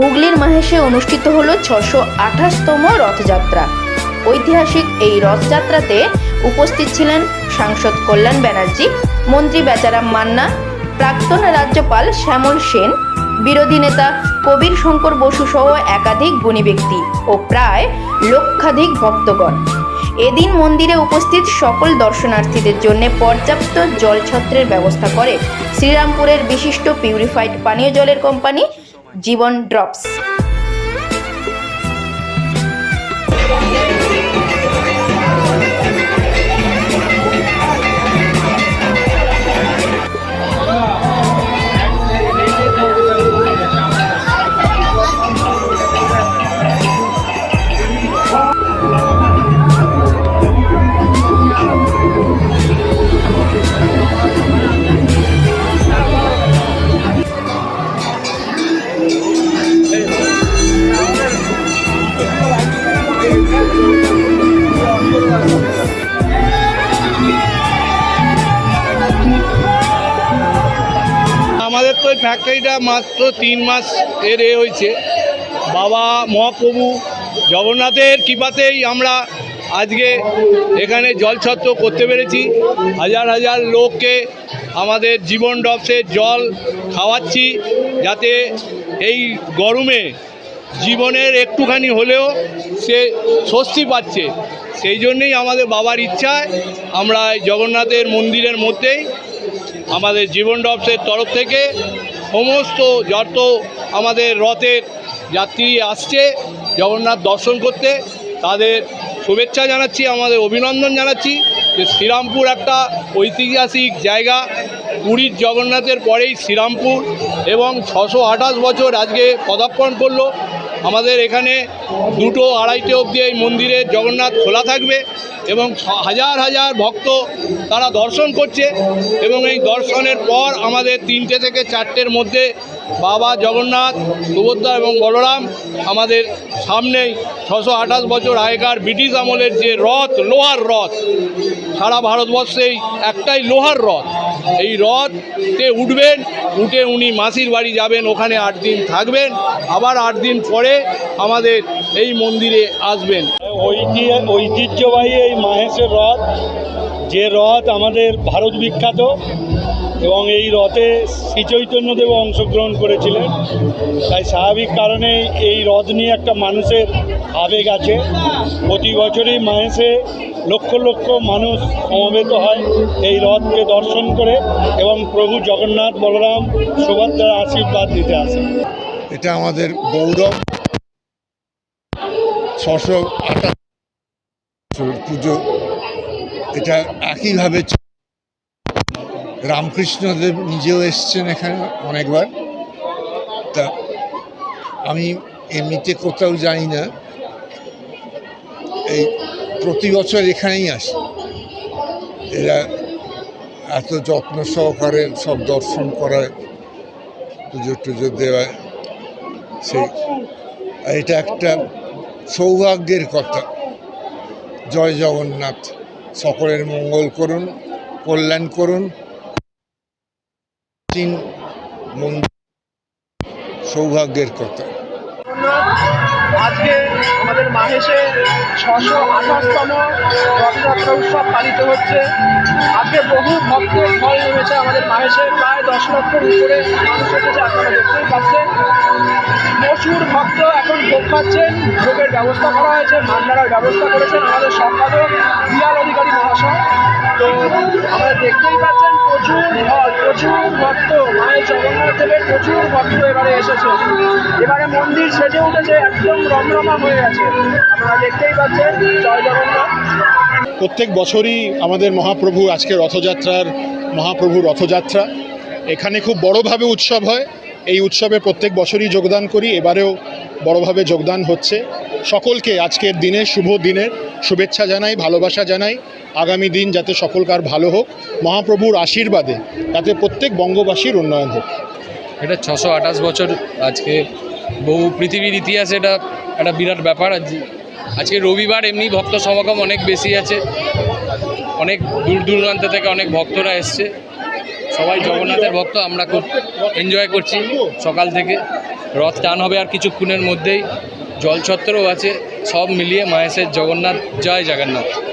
হুগলির মাহেশে অনুষ্ঠিত হল ছশো আঠাশতম রথযাত্রা। ঐতিহাসিক এই রথযাত্রাতে উপস্থিত ছিলেন সাংসদ কল্যাণ ব্যানার্জি, মন্ত্রী বেচারাম মান্না, প্রাক্তন রাজ্যপাল শ্যামল সেন, বিরোধী নেতা কবির শঙ্কর বসু সহ একাধিক গুণী ব্যক্তি ও প্রায় লক্ষাধিক ভক্তগণ। এদিন মন্দিরে উপস্থিত সকল দর্শনার্থীদের জন্য পর্যাপ্ত জলছত্রের ব্যবস্থা করে শ্রীরামপুরের বিশিষ্ট পিউরিফাইড পানীয় জলের কোম্পানি জীবন ড্রপস এই ফ্যাক্টরিটা মাত্র তিন মাস এর এ হয়েছে। বাবা মহাপ্রভু জগন্নাথের কৃপাতেই আমরা আজকে এখানে জলছত্র করতে পেরেছি। হাজার হাজার লোককে আমাদের জীবন ডপসের জল খাওয়াচ্ছি যাতে এই গরমে জীবনের একটুখানি হলেও সে স্বস্তি পাচ্ছে। সেই জন্যেই আমাদের বাবার ইচ্ছায় আমরা জগন্নাথের মন্দিরের মধ্যেই আমাদের জীবন ডপসের তরফ থেকে সমস্ত যত আমাদের রথের যাত্রী আসছে, জগন্নাথ দর্শন করতে, তাদের শুভেচ্ছা জানাচ্ছি, আমাদের অভিনন্দন জানাচ্ছি যে শ্রীরামপুর একটা ঐতিহাসিক জায়গা। পুরীর জগন্নাথের পরেই শ্রীরামপুর এবং ছশো আঠাশ বছর আজকে পদার্পণ করল। আমাদের এখানে দুটো আড়াইটে অবধি এই মন্দিরে জগন্নাথ খোলা থাকবে। এবং হাজার হাজার ভক্ত তারা দর্শন করছে এবং এই দর্শনের পর আমাদের তিনটে থেকে চারটের মধ্যে বাবা জগন্নাথ, সুভদ্রা এবং বলরাম আমাদের সামনেই ছশো আঠাশ বছর আগেকার ব্রিটিশ আমলের যে রথ, লোহার রথ, সারা ভারতবর্ষেই একটাই লোহার রথ। এই রথে উঠবেন, উঠে উনি মাসির বাড়ি যাবেন, ওখানে আট দিন থাকবেন, আবার আট দিন পরে আমাদের এই মন্দিরে আসবেন। ঐতিহ্যবাহী এই মাহেশের রথ, যে রথ আমাদের ভারত বিখ্যাত এবং এই রথে শ্রীচৈতন্যদেব অংশগ্রহণ করেছিলেন। তাই স্বাভাবিক কারণে এই রথ নিয়ে একটা মানুষের আবেগ আছে। প্রতি বছরই মাহেশে লক্ষ লক্ষ মানুষ সমবেত হয় এই রথকে দর্শন করে এবং প্রভু জগন্নাথ বলরাম সুভদ্রার আশীর্বাদ দিতে আসে এটা আমাদের গৌরব। ছশো আঠাশ পুজো। এটা একইভাবে রামকৃষ্ণদেব নিজেও এসছেন এখানে অনেকবার। তা আমি এমনিতে কোথাও যাই না। এই প্রতি বছর এখানেই আসি। এরা এত যত্ন সহকারে সব দর্শন করায়, পুজো টুজো দেওয়ায়। সেই এটা একটা সৌভাগ্যের কথা। জয় জগন্নাথ। সকলের মঙ্গল করুন, কল্যাণ করুন। সৌভাগ্যের কথা। আজকে আমাদের মাহেশে ছশো আঠাশতম রথযাত্রা উৎসব পালিত হচ্ছে। আজকে বহু ভক্তের ফল নেমেছে আমাদের মাহেশে। প্রায় দশ লক্ষের উপরে মানুষ এসেছে, আপনারা দেখতেই পাচ্ছেন। প্রচুর ভক্ত এখন ভোগ খাচ্ছেন, ভোগের ব্যবস্থা করা হয়েছে, ভান্ডারার ব্যবস্থা করেছেন আমাদের সম্পাদক বিয়াল অধিকারী মহাশয়। তো আমরা দেখতেই পাচ্ছেন, প্রচুর ফল প্রচুর ভক্ত, মায়ের জগন্নাথ দেবের প্রচুর ভক্ত এবারে এসেছে। এবারে মন্দির সেজে উঠেছে, একদম রমরমা হয়ে গেছে। আপনারা দেখতেই পাচ্ছেন, জয় জগন্নাথ। প্রত্যেক বছরই আমাদের মহাপ্রভু আজকে রথযাত্রার মহাপ্রভু রথযাত্রা। এখানে খুব বড়োভাবে উৎসব হয়। এই উৎসবে প্রত্যেক বছরই যোগদান করি, এবারেও বড়োভাবে যোগদান হচ্ছে। সকলকে আজকের দিনে শুভ দিনের শুভেচ্ছা জানাই, ভালোবাসা জানাই। আগামী দিন যাতে সকলকার ভালো হোক, মহাপ্রভুর আশীর্বাদে যাতে প্রত্যেক বঙ্গবাসীর উন্নয়ন হোক। এটা ছশো আঠাশ বছর আজকে বহু পৃথিবীর ইতিহাসে এটা একটা বিরাট ব্যাপার। আজ আজকে রবিবার এমনি ভক্ত সমাগম অনেক বেশি আছে। অনেক দূর দূরান্ত থেকে অনেক ভক্তরা এসছে। সবাই জগন্নাথের ভক্ত, আমরা খুব এনজয় করছি সকাল থেকে। রথ টান হবে আর কিছুক্ষণের মধ্যেই। জলছত্রও আছে, সব মিলিয়ে মায়েশের জগন্নাথ, জয় জগন্নাথ।